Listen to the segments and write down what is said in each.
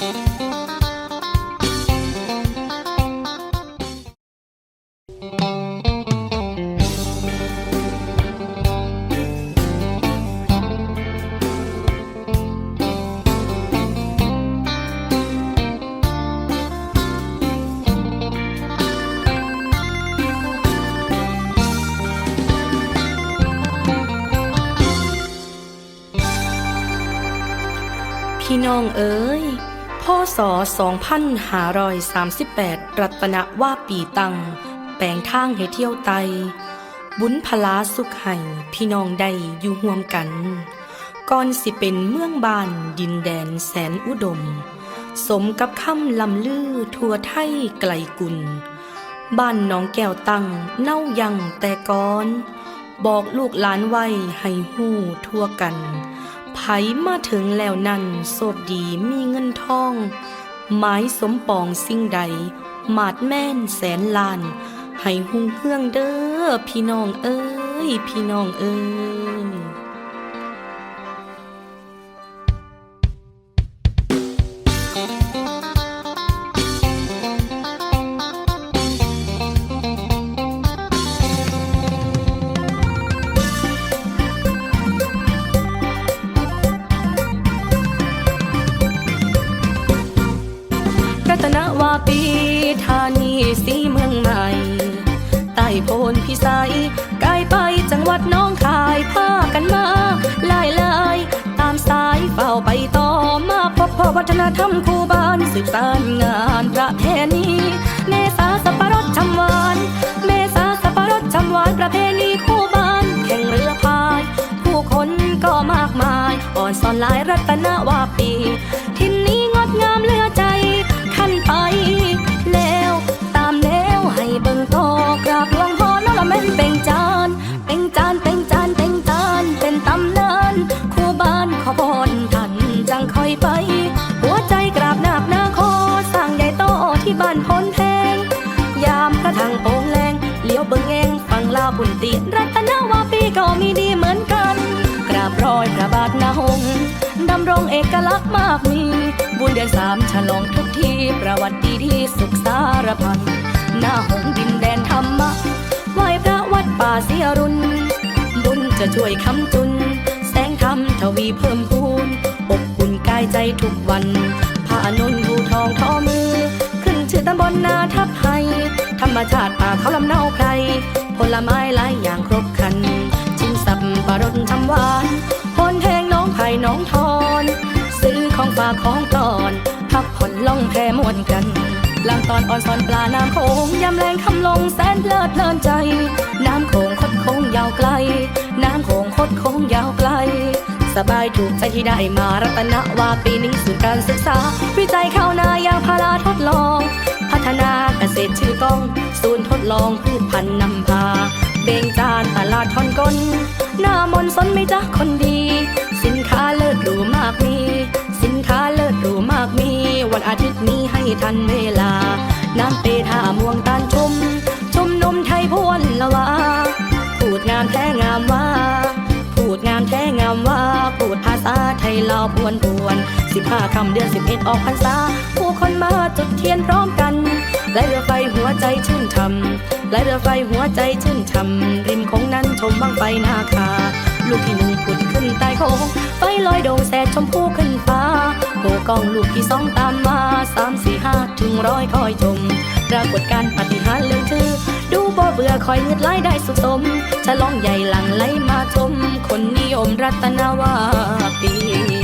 พี่น้องเอ๋ย พ่อสอ2538 รัตนว่าปีตัง แปลงทางให้เที่ยวไต บุญพลาสุขให้พี่น้องได้อยู่ห่วมกัน ก่อนสิเป็นเมืองบานดินแดนแสนอุดม สมกับคำลำลือทั่วไทยไกลกุล บ้านน้องแก้วตั้งเน่ายังแต่ก่อน บอกลูกหลานไว้ให้หู้ทั่วกัน ไผมาถึงแล้วนั่นโสดดีมีเงินทอง หมายสมปองสิ่งใดมาดแม่นแสนล้าน ให้หุ่งเพื่องเด้อพี่น้องเอ้ย พี่น้องเอ้ย ตนวาปีธานีสีเมืองใหม่ใต้โพนพิสัยไกลไปจังหวัดน้องคายพากันมาลายลายตามสายเฝ้าไปต่อมาพบพ่อวัฒนธรรมคู่บ้านสืบสานงานประเพณีเมษาสัปรดชำหวานเมษาสัปรดชำหวานประเพณีคู่บ้านแข่งเรือพาย ผู้คนก็มากมายอ่อนสอนหลายรัตนวาปี บ้านพ้นแพง ยามกระทางโป่งแรงเลี้ยวเบิ่งแองฟังลาวบุญตีรัตนวาปีก็มีดีเหมือนกัน กราบรอยพระบาทนาหงดำรงเอกลักษณ์มากมี บุญเดือนสามฉลองทุกทีประวัติดีที่สุขสารพันหน้าหงดินแดนธรรมะไหวพระวัดป่าเสียรุนบุญจะช่วยคำจุน แสงธรรมทวีเพิ่มพูนอบอุ่นกายใจทุกวันผ้านนท์ภูทองทอมือ ชื่อตำบลนาทับไฮธรรมชาติป่าเขาลำเนาไพรผลไม้หลายอย่างครบครัน ชิมสับปะรดทำหวานพนแทงน้องไผ่น้องทอน ซื้อของฝากของตอนพักผ่อนล่องแพมวนกันลางตอนอ่อนซอนปลาน้ำโขงยำแรงคำลงแสนเพลิดเพลินใจ สบายถูกใจที่ได้มารัตนวาปีนี้ศูนย์การศึกษา วิจัยข้าวนายางพาราทดลอง พัฒนาเกษตรชื่อกล้อง ศูนย์ทดลองพืชพันธุ์นำพา เบ่งจานตลาดทอนกลหน้ามนต์สนไม่จ้ะคนดี สินค้าเลิศหรูมากมี สินค้าเลิศหรูมากมี วันอาทิตย์นี้ให้ทันเวลา น้ำเปท่าม่วงตานชุมชุม ลาวพวนพวนสิบห้าคำเดือนสิบเอ็ดออกพรรษา ผู้คนมาจุดเทียนพร้อมกัน และเรือไฟหัวใจชื่นช่ำและเรือไฟหัวใจชื่นช่ำริมของนั้นชมบังไฟนาคา ลูกที่หนึ่งผุดขึ้นใต้โคงไฟลอยโดงแสดชมพูขึ้นฟ้าโบกองลูกที่สองตามมาสามสี่ห้าถึงร้อยคอยชมปรากฏการณ์ปฏิหารเรื่องชื่อ ดูบ่เบื่อคอยเงืดไหลได้สุขสมฉลองใหญ่หลังไหลมาชมคนนิยมรัตนวาปี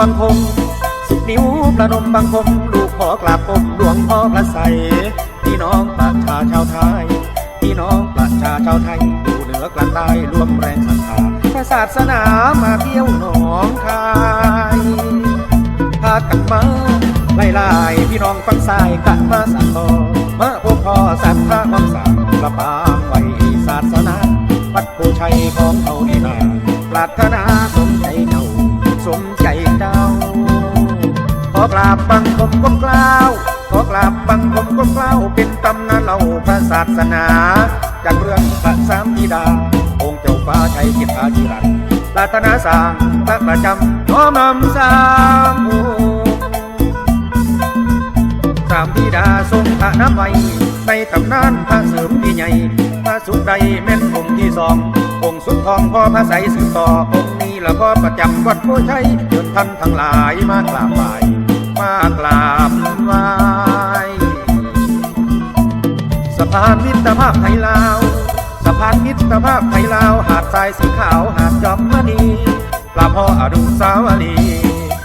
บังคมสิบนิ้วประนมบังคม ลูกขอกราบก้มหลวงพ่อพระใสพี่น้องปากชาชาวไทย พี่น้องประชาชาวไทยอยู่เหนือกลางใต้รวมแรงศรัทธาพระศาสนามาเที่ยวหนองคายพากันมาไล่ไล่พี่น้องฟังสายกันมาสั่งต่อมาพบพ่อสัตว์พระมังสังประปางไว้ศาสนาวัดโพชัยของเขานี่นาปรารถนาสมใจเจ้าสม อกราบบังคมก้มกล้าวขอกราบบังคมก้มกล้าวเป็นตำนานเล่าพระศาสนา จากเรื่องพระสามธิดา องค์เจ้าฟ้าชัยจิตราจิรันปรารถนาสร้างพระประจำน้อมนำสร้างโอ้สามธิดาทรงพระน้ำไว้ในตำนานพระเสริมที่ใหญ่ พระสุดใดแม่นองค์ที่สององค์สุดทองพ่อพระใสสืบต่อองค์นี้ละพ่อประจำวัดโพชัยจนท่านทั้งหลายมากราบไหว้ มากราบไหว้สะพานมิตรภาพไทยลาว สะพานมิตรภาพไทยลาว หาดทรายสีขาวหาดจอมมณีปลาพ่ออดุสาวรี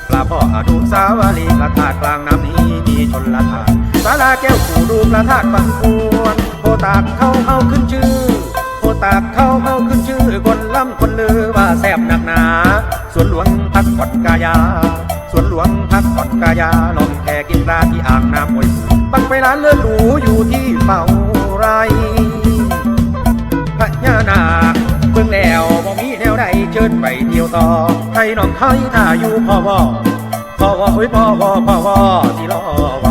ปลาพ่ออดุสาวรีพระธาตุกลางน้ำนี้มีชนละทานศาลาแก้วปู่ดูพระธาตุบางปวนโพตากเข้าเอาขึ้นชื่อโพตากเข้าเอาขึ้นชื่อคนล่ำคนลือว่าแซบหนักหนาสวนหลวงพักผ่อนกายา กายาลองแพกินปลาที่อ่างน้ำห้วยปักไปร้านเลือดหรูอยู่ที่เป่าไรพญานาคเบิ่งแล้วบ่มีแนวใดเชิญไปเที่ยวต่อใครน้องไทยถ้าอยู่พ่อวอพ่อวอเฮ้ยพ่อวอพ่อวอสิรอ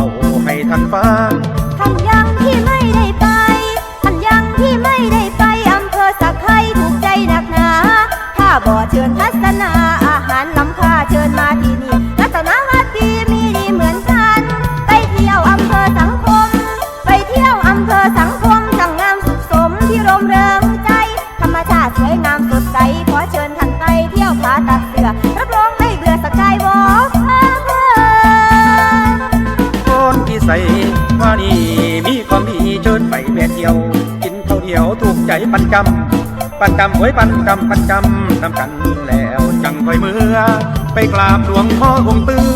ไปแม่เที่ยว กินเท่าวเดียวถูกใจปันจำปันจำไว้ปันจำปันจำนำกันแล้วจังค่อยเมื่อ ไปกราบหลวงพ่อองค์ตื้อ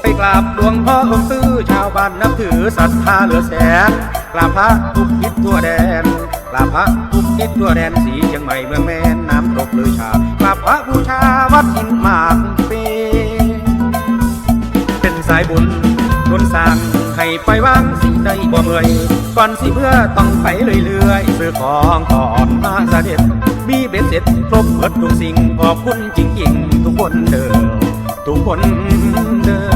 ไปกราบหลวงพ่อองค์ตื้อชาวบ้านนับถือศรัทธาเหลือแสนกราบพระทุกทิศทั่วแดนกราบพระทุกทิศทั่วแดนสีเชียงใหม่เมืองแมนน้ำตกเลยชากราบพระบูชาวัดหินหมากเปเป็นสายบุญบุญสร้างให้ไปวางสิ ได้บ่เมื่อยก่อนสิเมื่อต้องไปเรื่อยๆซื้อของก่อนมาเสด็จ มีเบ็ดเสร็จครบหมดทุกสิ่งขอบคุณจริงๆ ทุกคนเด้อทุกคนเด้อ